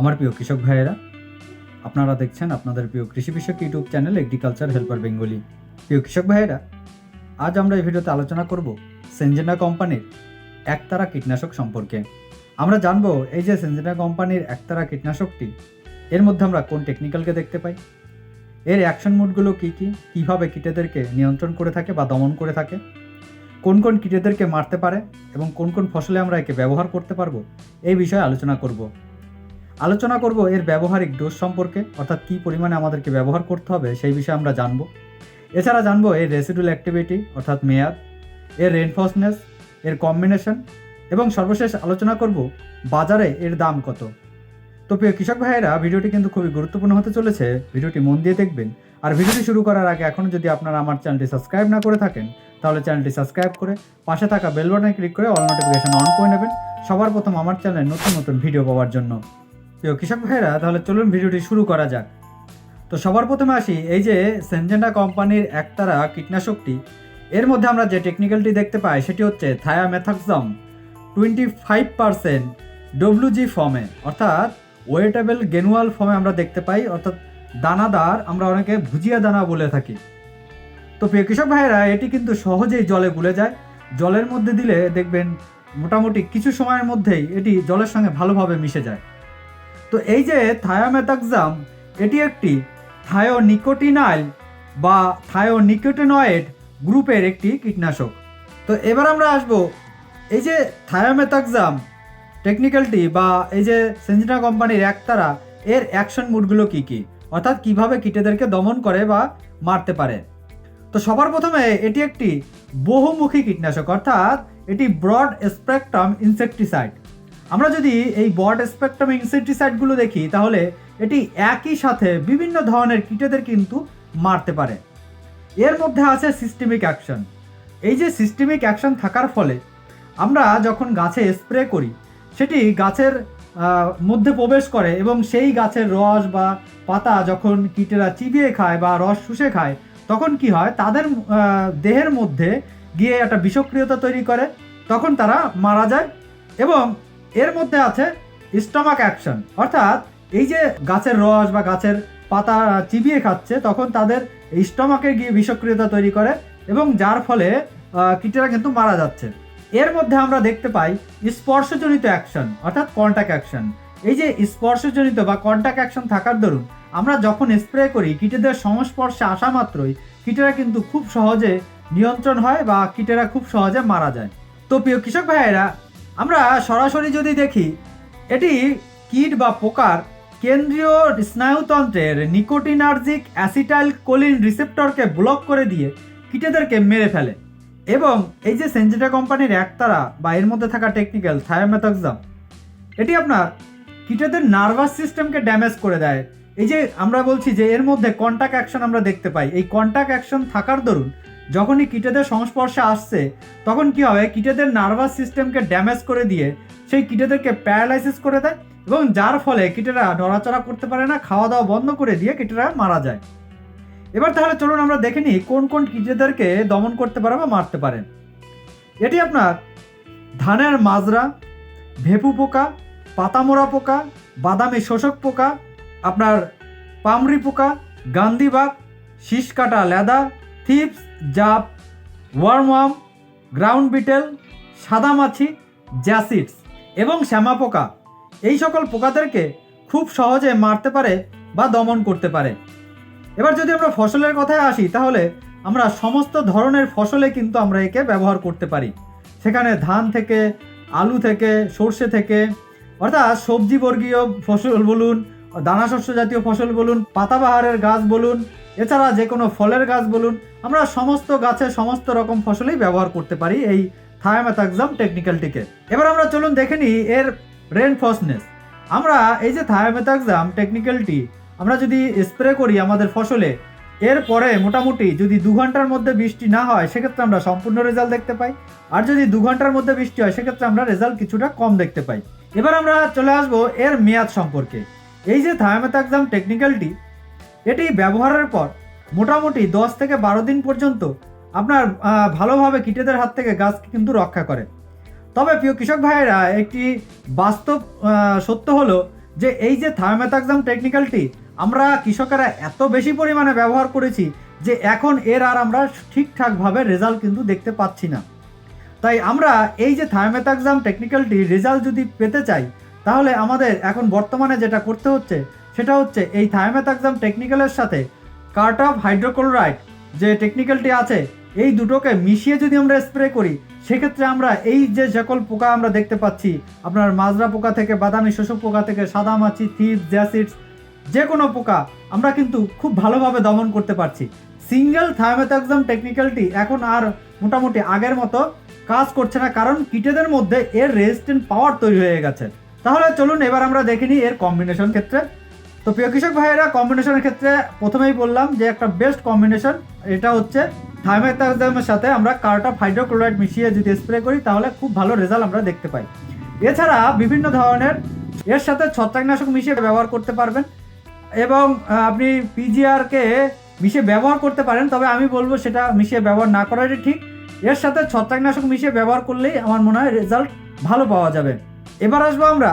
আমার প্রিয় কৃষক ভাইয়েরা, আপনারা দেখছেন আপনাদের প্রিয় কৃষি বিষয়ক YouTube channel agriculture helper Bengali প্রিয় কৃষক ভাইয়েরা, আজ আমরা এই ভিডিওতে আলোচনা করব সেনজেনা কোম্পানির একতারা কীটনাশক সম্পর্কে। আমরা জানব এই যে সেনজেনা কোম্পানির একতারা কীটনাশকটি, এর মধ্যে আমরা কোন টেকনিক্যালকে দেখতে পাই, এর অ্যাকশন মোডগুলো কী কী, কীভাবে কীটেদেরকে নিয়ন্ত্রণ করে থাকে বা দমন করে থাকে, কোন কোন কীটেদেরকে মারতে পারে এবং কোন কোন ফসলে আমরা একে ব্যবহার করতে পারব, এই বিষয়ে আলোচনা করব। আলোচনা করব এর ব্যবহারিক ডোজ সম্পর্কে, অর্থাৎ কী পরিমাণে আমাদেরকে ব্যবহার করতে হবে সেই বিষয়ে আমরা জানব। এছাড়া জানব এর রেসিডুয়াল অ্যাক্টিভিটি অর্থাৎ মেয়াদ, এর রেনফোর্সনেস এর কম্বিনেশন এবং সর্বশেষ আলোচনা করব বাজারে এর দাম কত। তো প্রিয় কৃষক ভাইয়েরা, ভিডিওটি কিন্তু খুবই গুরুত্বপূর্ণ হতে চলেছে। ভিডিওটি মন দিয়ে দেখবেন। আর ভিডিওটি শুরু করার আগে এখনও যদি আপনারা আমার চ্যানেলটি সাবস্ক্রাইব না করে থাকেন, তাহলে চ্যানেলটি সাবস্ক্রাইব করে পাশে থাকা বেল বাটনে ক্লিক করে অল নোটিফিকেশন অন করে নেবেন। সবার প্রথম আমার চ্যানেলে নতুন নতুন ভিডিও পাওয়ার জন্য। প্রিয় কৃষক ভাইরা তাহলে চলুন ভিডিওটি শুরু করা যাক। তো সবার প্রথমে আসি, এই যে সেনজেন্ডা কোম্পানির একতারা কীটনাশকটি, এর মধ্যে আমরা যে টেকনিক্যালটি দেখতে পাই, সেটি হচ্ছে thiamethoxam twenty five percent WG ফর্মে, অর্থাৎ ওয়েটেবল গেনুয়াল ফর্মে আমরা দেখতে পাই, অর্থাৎ দানাদার আমরা অনেকে ভুজিয়া দানা বলে থাকি। তো প্রিয় কৃষক ভাইয়েরা, এটি কিন্তু সহজেই জলে গুলে যায়। জলের মধ্যে দিলে দেখবেন মোটামুটি কিছু সময়ের মধ্যেই এটি জলের সঙ্গে ভালোভাবে মিশে যায়। তো এই যে থায়োমেথাক্সাম, এটি একটি থায়োনিকোটিনাইল বা থায়োনিকোটিনয়েড গ্রুপের একটি কীটনাশক। তো এবার আমরা আসব, এই যে থায়োমেথাক্সাম টেকনিক্যালটি বা এই যে সেঞ্জিনা কোম্পানির একতারা এর অ্যাকশন মুডগুলো কী কী? অর্থাৎ কীভাবে কীটেদেরকে দমন করে বা মারতে পারে? তো সবার প্রথমে এটি একটি বহুমুখী কীটনাশক, অর্থাৎ এটি ব্রড স্পেকট্রাম ইনসেকটিসাইড আমরা যদি এই বট স্পেকট্রাম ইনসেকটিসাইডগুলো দেখি, তাহলে এটি একই সাথে বিভিন্ন ধরনের কীটেদের কিন্তু মারতে পারে। এর মধ্যে আছে সিস্টেমিক অ্যাকশন। এই যে সিস্টেমিক অ্যাকশন থাকার ফলে আমরা যখন গাছে স্প্রে করি, সেটি গাছের মধ্যে প্রবেশ করে এবং সেই গাছের রস বা পাতা যখন কীটেরা চিবিয়ে খায় বা রস শুষে খায়, তখন কি হয়, তাদের দেহের মধ্যে গিয়ে একটা বিষক্রিয়তা তৈরি করে, তখন তারা মারা যায় এবং এর মধ্যে আছে স্টমাক অ্যাকশন অর্থাৎ এই যে গাছের রস বা গাছের পাতা চিবিয়ে খাচ্ছে, তখন তাদের স্টমাকে গিয়ে বিষক্রিয়তা তৈরি করে এবং যার ফলে কীটেরা কিন্তু মারা যাচ্ছে। এর মধ্যে আমরা দেখতে পাই স্পর্শজনিত অ্যাকশন অর্থাৎ কন্ট্যাক্ট অ্যাকশন এই যে স্পর্শজনিত বা কন্ট্যাক্ট অ্যাকশন থাকার দরুন, আমরা যখন স্প্রে করি, কীটেদের সংস্পর্শে আসা মাত্রই কীটেরা কিন্তু খুব সহজে নিয়ন্ত্রণ হয় বা কীটেরা খুব সহজে মারা যায়। তো প্রিয় কৃষক ভাইয়েরা আমরা সরাসরি যদি দেখি, এটি কীট বা পোকার কেন্দ্রীয় স্নায়ুতন্ত্রের নিকোটিনার্জিক অ্যাসিটাইল কোলিন রিসেপ্টরকে ব্লক করে দিয়ে কীটেদেরকে মেরে ফেলে। এবং এই যে সেঞ্জিটা কোম্পানির একতারা বা এর মধ্যে থাকা টেকনিক্যাল থায়োমেথক্সাম এটি আপনার কীটেদের নার্ভাস সিস্টেমকে ড্যামেজ করে দেয়। এই যে আমরা বলছি যে এর মধ্যে কন্টাক্ট অ্যাকশন আমরা দেখতে পাই। এই কন্টাক্ট অ্যাকশন থাকার দরুন যখনই কীটেদের সংস্পর্শে আসছে, তখন কি হবে কীটেদের নার্ভাস সিস্টেমকে ড্যামেজ করে দিয়ে সেই কীটেদেরকে প্যারালাইসিস করে দেয় এবং যার ফলে কীটেরা নড়াচড়া করতে পারে না খাওয়া দাওয়া বন্ধ করে দিয়ে কীটেরা মারা যায়। এবার তাহলে চলুন আমরা দেখে নিই কোন কোন কীটেদেরকে দমন করতে পারে বা মারতে পারে। এটি আপনার ধানের মাজরা, ভেপু পোকা, পাতামোড়া পোকা, বাদামি শোষক পোকা, আপনার পামরি পোকা, গান্ধিবাগ শীষ কাটা লেদা থিপস, জাপ ওয়ার্মওয়ার্ম গ্রাউন্ড বিটেল সাদামাছি জ্যাসিডস এবং শ্যামা পোকা। এই সকল পোকাদেরকে খুব সহজে মারতে পারে বা দমন করতে পারে। এবার যদি আমরা ফসলের কথায় আসি, তাহলে আমরা সমস্ত ধরনের ফসলে কিন্তু আমরা একে ব্যবহার করতে পারি। সেখানে ধান থেকে, আলু থেকে, সর্ষে থেকে, অর্থাৎ সবজি বর্গীয় ফসল বলুন, দানাশস্য জাতীয় ফসল বলুন, পাতাবাহারের গাছ বলুন, এছাড়া যে কোনো ফলের গাছ বলুন আমরা সমস্ত গাছে সমস্ত রকম ফসলেই ব্যবহার করতে পারি এই থায়ামেথাক্সাম টেকনিক্যালটিকে এবার আমরা চলুন দেখে নিই এর রেনফোর্সনেস আমরা এই যে থায়ামেথাক্সাম টেকনিক্যালটি আমরা যদি স্প্রে করি আমাদের ফসলে, এরপরে মোটামুটি যদি দু ঘণ্টার মধ্যে বৃষ্টি না হয়, সেক্ষেত্রে আমরা সম্পূর্ণ রেজাল্ট দেখতে পাই। আর যদি দু ঘণ্টার মধ্যে বৃষ্টি হয়, সেক্ষেত্রে আমরা রেজাল্ট কিছুটা কম দেখতে পাই। এবার আমরা চলে আসব এর মেয়াদ সম্পর্কে। এই যে থায়ামেথাক্সাম টেকনিক্যালটি এটি ব্যবহারের পর মোটামুটি দশ থেকে বারো দিন পর্যন্ত আপনার ভালোভাবে কীটেদের হাত থেকে গাছকে কিন্তু রক্ষা করে। তবে প্রিয় কৃষক ভাইয়েরা, একটি বাস্তব সত্য হলো যে এই যে থায়োমেথাক্সাম টেকনিক্যালটি আমরা কৃষকেরা এত বেশি পরিমাণে ব্যবহার করেছি যে এখন এর আর আমরা ঠিকঠাকভাবে রেজাল্ট কিন্তু দেখতে পাচ্ছি না। তাই আমরা এই যে থায়োমেথাক্সাম টেকনিক্যালটি রেজাল্ট যদি পেতে চাই, তাহলে আমাদের এখন বর্তমানে যেটা করতে হচ্ছে, সেটা হচ্ছে এই থায়োমেথাক্সাম টেকনিক্যালের সাথে কার্ট অফ হাইড্রোক্লোরাইড যে টেকনিক্যালটি আছে, এই দুটোকে মিশিয়ে যদি আমরা স্প্রে করি, সেক্ষেত্রে আমরা এই যে সকল পোকা আমরা দেখতে পাচ্ছি, আপনার মাজরা পোকা থেকে, বাদামি শোষক পোকা থেকে, সাদা মাছি, থিপ, জ্যাসিডস যে কোনো পোকা আমরা কিন্তু খুব ভালোভাবে দমন করতে পারছি। সিঙ্গেল থায়োমেথাক্সাম টেকনিক্যালটি এখন আর মোটামুটি আগের মতো কাজ করছে না, কারণ কীটেদের মধ্যে এর রেজিস্ট্যান্ট পাওয়ার তৈরি হয়ে গেছে। তাহলে চলুন এবার আমরা দেখিনি এর কম্বিনেশন ক্ষেত্রে। তো প্রিয় কৃষক ভাইয়েরা কম্বিনেশনের ক্ষেত্রে প্রথমেই বললাম যে একটা বেস্ট কম্বিনেশন এটা হচ্ছে থাইমেথাক্সামের সাথে আমরা কার্ট হাইড্রোক্লোরাইড মিশিয়ে যদি স্প্রে করি, তাহলে খুব ভালো রেজাল্ট আমরা দেখতে পাই। এছাড়া বিভিন্ন ধরনের, এর সাথে ছত্রাকনাশক মিশিয়ে ব্যবহার করতে পারবেন এবং আপনি পিজিআরকে মিশিয়ে ব্যবহার করতে পারেন, তবে আমি বলব সেটা মিশিয়ে ব্যবহার না করাটাই ঠিক। এর সাথে ছত্রাকনাশক মিশিয়ে ব্যবহার করলেই আমার মনে হয় রেজাল্ট ভালো পাওয়া যাবে। এবার আসব আমরা,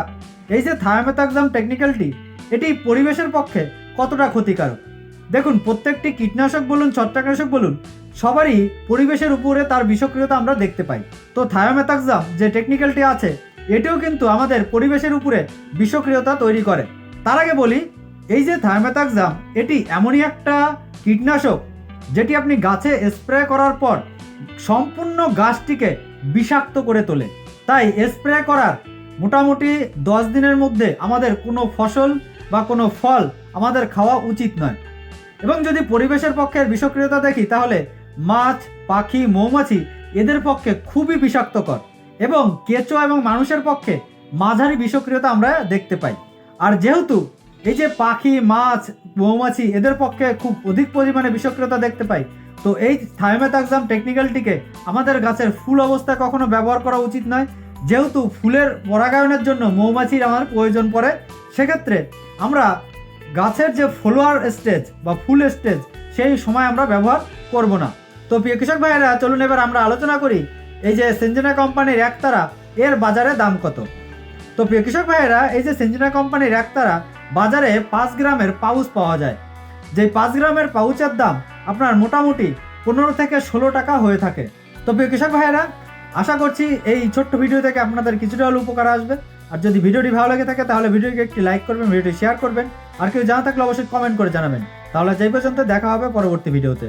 এই যে থায়োমেথাক্সাম টেকনিক্যালটি এটি পরিবেশের পক্ষে কতটা ক্ষতিকারক? দেখুন, প্রত্যেকটি কীটনাশক বলুন, ছত্রাকনাশক বলুন, সবারই পরিবেশের উপরে তার বিষক্রিয়তা আমরা দেখতে পাই। তো থায়োমেথাক্সাম যে টেকনিক্যালটি আছে, এটিও কিন্তু আমাদের পরিবেশের উপরে বিষক্রিয়তা তৈরি করে। তার আগে বলি, এই যে থায়োমেথাক্সাম এটি এমনই একটা কীটনাশক যেটি আপনি গাছে স্প্রে করার পর সম্পূর্ণ গাছটিকে বিষাক্ত করে তোলে। তাই স্প্রে করার মোটামুটি দশ দিনের মধ্যে আমাদের কোনো ফসল বা কোনো ফল আমাদের খাওয়া উচিত নয়। এবং যদি পরিবেশের পক্ষের বিষক্রিয়তা দেখি, তাহলে মাছ, পাখি, মৌমাছি এদের পক্ষে খুবই বিষাক্তকর এবং কেঁচো এবং মানুষের পক্ষে মাঝারি বিষক্রিয়তা আমরা দেখতে পাই। আর যেহেতু এই যে পাখি, মাছ, মৌমাছি এদের পক্ষে খুব অধিক পরিমাণে বিষক্রিয়তা দেখতে পাই, তো এই থায়োমেথাক্সাম টেকনিক্যালটিকে আমাদের গাছের ফুল অবস্থায় কখনো ব্যবহার করা উচিত নয়। যেহেতু ফুলের পরাগায়নের জন্য মৌমাছির আমার প্রয়োজন পড়ে, সেক্ষেত্রে আমরা গাছের যে ফলোয়ার স্টেজ বা ফুল স্টেজ, সেই সময় আমরা ব্যবহার করব না। তো প্রিয় কৃষক ভাইয়েরা, চলুন এবার আমরা আলোচনা করি, এই যে সেঞ্জনা কোম্পানির একতারা এর বাজারে দাম কত? তো প্রিয় কৃষক ভাইয়েরা, এই যে সেঞ্জনা কোম্পানির একতারা বাজারে পাঁচ গ্রামের পাউচ পাওয়া যায়। যে পাঁচ গ্রামের পাউচের দাম আপনার মোটামুটি পনেরো থেকে ষোলো টাকা হয়ে থাকে। তো প্রিয় কৃষক ভাইয়েরা আশা করছি এই ছোট্ট ভিডিও থেকে আপনাদের কিছুটা হলে উপকার আসবে। আর যদি ভিডিওটি ভালো লাগে থাকে, তাহলে ভিডিওকে একটি লাইক করবেন, ভিডিওটি শেয়ার করবেন। আর কেউ জানা থাকলে অবশ্যই কমেন্ট করে জানাবেন। তাহলে যেই পর্যন্ত দেখা হবে পরবর্তী ভিডিওতে।